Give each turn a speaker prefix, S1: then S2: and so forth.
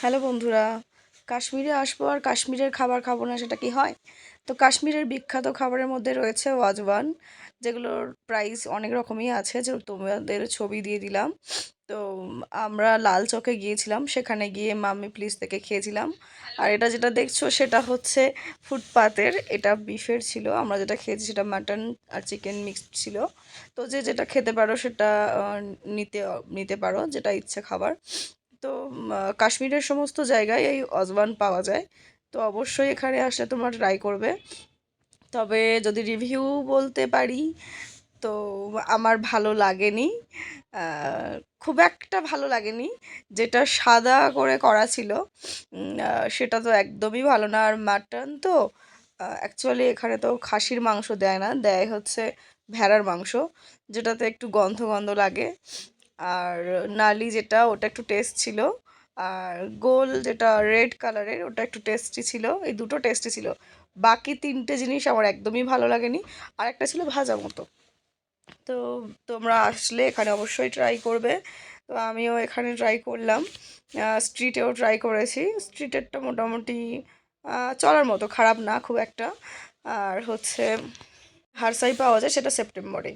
S1: Hello বন্ধুরা, কাশ্মীরে আসব আর কাশ্মীরের খাবার খাব না, সেটা কি হয়? তো কাশ্মীরের বিখ্যাত খাবারের মধ্যে রয়েছে ওয়াজওয়ান, যেগুলোর প্রাইস অনেক রকমই আছে, যে তোমাদের ছবি দিয়ে দিলাম। তো আমরা লাল চকে গিয়েছিলাম, সেখানে গিয়ে মাম্মি প্লিজ থেকে খেয়েছিলাম। আর এটা যেটা দেখছ, সেটা হচ্ছে ফুটপাতের, এটা বিফের ছিল, আমরা যেটা খেয়েছি সেটা মাটন আর চিকেন মিক্সড ছিল। তো যে যেটা খেতে পারো সেটা নিতে নিতে পারো, যেটা ইচ্ছে খাবার। তো কাশ্মীরের সমস্ত জায়গায় এই অজওয়ান পাওয়া যায়। তো অবশ্যই এখানে আসলে তোমরা ট্রাই করবে। তবে যদি রিভিউ বলতে পারি, তো আমার ভালো লাগেনি। খুব একটা ভালো লাগেনি। যেটা সাদা করে করা ছিল সেটা তো একদমই ভালো না। আর মাটন তো অ্যাকচুয়ালি এখানে তো খাসির মাংস দেয় না। দেয় হচ্ছে ভেড়ার মাংস, যেটাতে একটু গন্ধ গন্ধ লাগে। আর নালি যেটা, ওটা একটু টেস্ট ছিল। আর গোল যেটা রেড কালারের ওটা একটু টেস্টি ছিল। এই দুটো টেস্টি ছিল। বাকি তিনটে জিনিস আমার একদমই ভালো লাগেনি। আর একটা ছিল ভাজা মতো। তো তোমরা আসলে এখানে অবশ্যই ট্রাই করবে। তো আমিও এখানে ট্রাই করলাম। স্ট্রিটেও ট্রাই করেছি। স্ট্রিটেরটা মোটামুটি চলার মতো খারাপ না খুব একটা। আর হচ্ছে, হারসাই পাওয়া যায় সেটা সেপ্টেম্বরে